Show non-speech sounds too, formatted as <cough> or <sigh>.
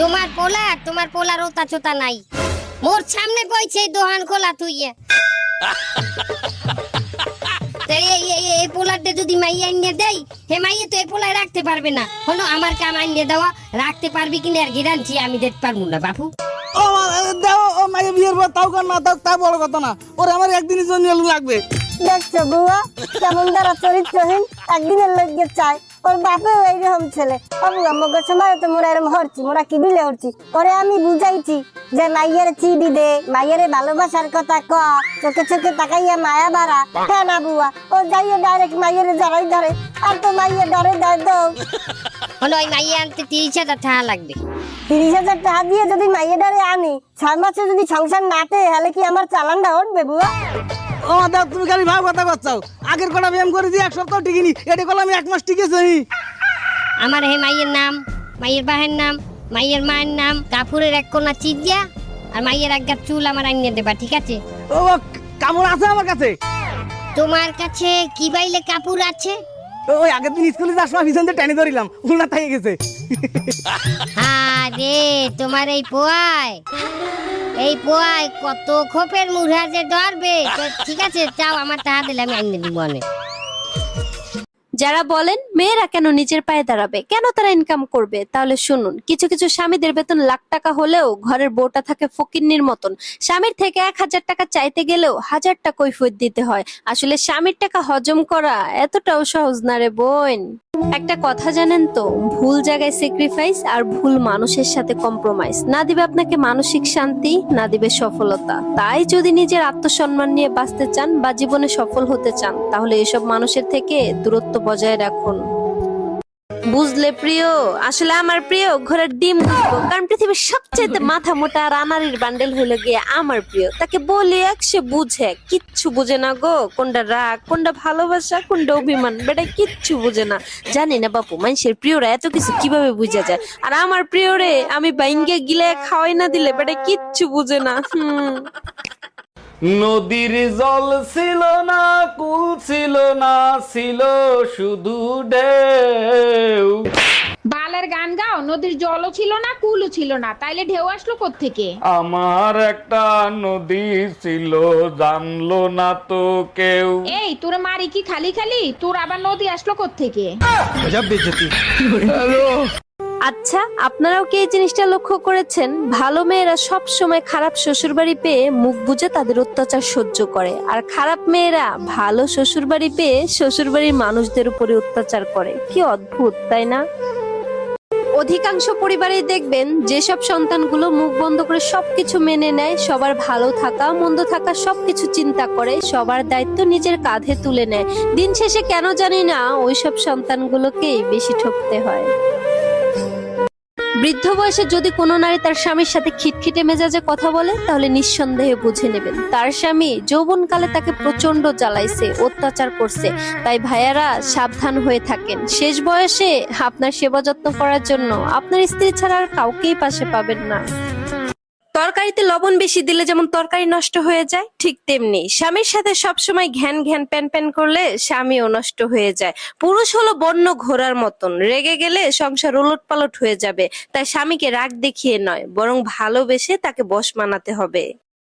তোমার পোলা আর তোমার পোলার ওতা চোতা নাই। মোর সামনে বইছে এই দোকান খোলা তুই এই পোলারটা যদি মাইয়া আনিয়ে দেই হে মাইয়া তো এই পোলায় রাখতে পারবে না। হলো আমার কাম আনিয়ে দেওয়া রাখতে পারবি কিনা আর গিরানছি আমি দেখতে পারব না বাপু। ও দাও ও মায়ের বিয়ের পর তাও কর না তাও তা বড় কথা না। ওরে আমার একদিনের জন্য লাগবে। দেখছ বুয়া কেমন তারা চরিত্রহীন একদিনের লজ্ঞে চায়। ওর বাপেও এইরকম ছেলে। বাবু আমাকে সময় তো, মোরা এরকম হরছি, মোরা কি বিলে হরছি? পরে আমি বুঝাইছি যে মাইয়ের চিড়ি দে, মাইয়ের ভালোবাসার কথা ক, চোখে চোখে তাকাইয়া মায়া বাড়া। হ্যাঁ না বুয়া, ও যাইয়ে ডাইরেক্ট মাইয়ের জড়াই ধরে, আর তো মাইয়ে ডরে ডরে দৌ। <laughs> হলো ওই মাইয়া আনতে তিরিশ হাজার টাকা লাগবে। তিরিশ হাজার টাকা দিয়ে যদি মাইয়ে ডারে আনি ছয় মাসে যদি সংসার নাটে তাহলে কি আমার চালানটা উঠবে বুয়া? ও দাও তুমি খালি ভাব কথা করছাও আগের কটা ব্যায়াম করে দিয়ে এক সপ্তাহ টিকিনি। এটা করলে আমি এক মাস টিকেছি। আমার হে মাইয়ের নাম মাইয়ের বাহের নাম মাইয়ের মায়ের নাম কাপুরের এক কোনা চিজিয়া আর মাইয়ের এক গাছ চুল আমার আনিয়ে দেবা ঠিক আছে? ও কামড় আছে আমার কাছে। তোমার কাছে কি বাইলে কাপুর আছে? ওই আগের দিন স্কুলে যাওয়ার সময় পিছন দিয়ে টেনে ধরিলাম, উল্টা থাকে গেছে। আরে, তোমার এই পোয়ায় এই পোয়ায় কত খোপের মুড়া যে ধরবে? ঠিক আছে চাও আমার তাহা দিলে আমি আনিয়ে দিব অনেক। যারা বলেন, মেয়েরা কেন নিজের পায়ে দাঁড়াবে? কেন তারা ইনকাম করবে? তাহলে শুনুন, কিছু কিছু স্বামীদের বেতন লাখ টাকা হলেও ঘরের বউটা থাকে ফকিন্নির মতন। স্বামীর থেকে এক হাজার টাকা চাইতে গেলেও হাজারটা কৈফত দিতে হয়। আসলে স্বামীর টাকা হজম করা এতটাও সহজ না রে বোন। একটা কথা জানেন তো, ভুল জায়গায় স্যাক্রিফাইস আর ভুল মানুষের সাথে কম্প্রোমাইজ না দিবে আপনাকে মানসিক শান্তি, না দিবে সফলতা। তাই যদি নিজের আত্মসম্মান নিয়ে বাঁচতে চান বা জীবনে সফল হতে চান, তাহলে এসব মানুষের থেকে দূরত্ব বজায় রাখুন। বুঝলে প্রিয়? আসলে আমার প্রিয় ঘোড়ার ডিম বুঝব কারণ পৃথিবীর সবচেয়ে মাথা মোটা আর আনারির বান্ডেল হলো গিয়ে আমার প্রিয়। তাকে বলি এক, সে বুঝে। কিচ্ছু বুঝে না গো। কোনটা রাগ, কোনটা ভালোবাসা, কোনটা অভিমান? বেটা, কিচ্ছু বুঝে না। জানি না বাপু, মানুষের প্রিয়রা এত কিছু কীভাবে বুঝা যায়? আর আমার প্রিয় রে আমি বাইঙ্গে গিলে খাওয়াই না দিলে, বেটা, কিচ্ছু বুঝে না। হুম। নদীর জল ছিল না কুল ছিল না ছিল শুধু ঢেউ। বালের গান গাও নদীর জলও ছিল না কুলও ছিল না তাইলে ঢেউ আসলো থেকে আমার একটা নদী ছিল জানলো না তো কেউ। এই তোর মারি কি খালি খালি? তোর আবার নদী আসলো থেকে আচ্ছা আপনারাও কি এই জিনিসটা লক্ষ্য করেছেন? ভালো মেয়েরা সব সময় খারাপ শ্বশুরবাড়ি পেয়ে মুখ বুঝে তাদের অত্যাচার সহ্য করে। আর খারাপ মেয়েরা ভালো শ্বশুরবাড়ি পেয়ে শ্বশুরবাড়ির মানুষদের উপরে অত্যাচার করে। কি অদ্ভুত, তাই না? অধিকাংশ পরিবারেই দেখবেন, যেসব সন্তানগুলো মুখ বন্ধ করে সবকিছু মেনে নেয়, সবার ভালো থাকা, মন্দ থাকা সবকিছু চিন্তা করে, সবার দায়িত্ব নিজের কাঁধে তুলে নেয়। দিন শেষে কেন জানি না, ওইসব সন্তানগুলোকেই বেশি ঠকতে হয়। বৃদ্ধ বয়সে যদি কোনো নারী তার স্বামীর সাথে খিটখিটে মেজাজে কথা বলে, তাহলে নিঃসন্দেহে বুঝে নেবেন। তার স্বামী যৌবনকালে তাকে প্রচণ্ড জ্বালাইছে, অত্যাচার করছে। তাই ভাইয়ারা সাবধান হয়ে থাকেন। শেষ বয়সে আপনার সেবা যত্ন করার জন্য আপনার স্ত্রী ছাড়া আর কাউকেই পাশে পাবেন না। তরকারিতে লবণ বেশি দিলে যেমন তরকারি নষ্ট হয়ে যায়, ঠিক তেমনি স্বামীর সাথে সবসময় ঘ্যান ঘ্যান প্যান প্যান করলে স্বামীও নষ্ট হয়ে যায়। পুরুষ হলো বন্য ঘোড়ার মতন, রেগে গেলে সংসার উলট পালট হয়ে যাবে, তাই স্বামীকে রাগ দেখিয়ে নয়, বরং ভালোবেসে তাকে বশ মানাতে হবে।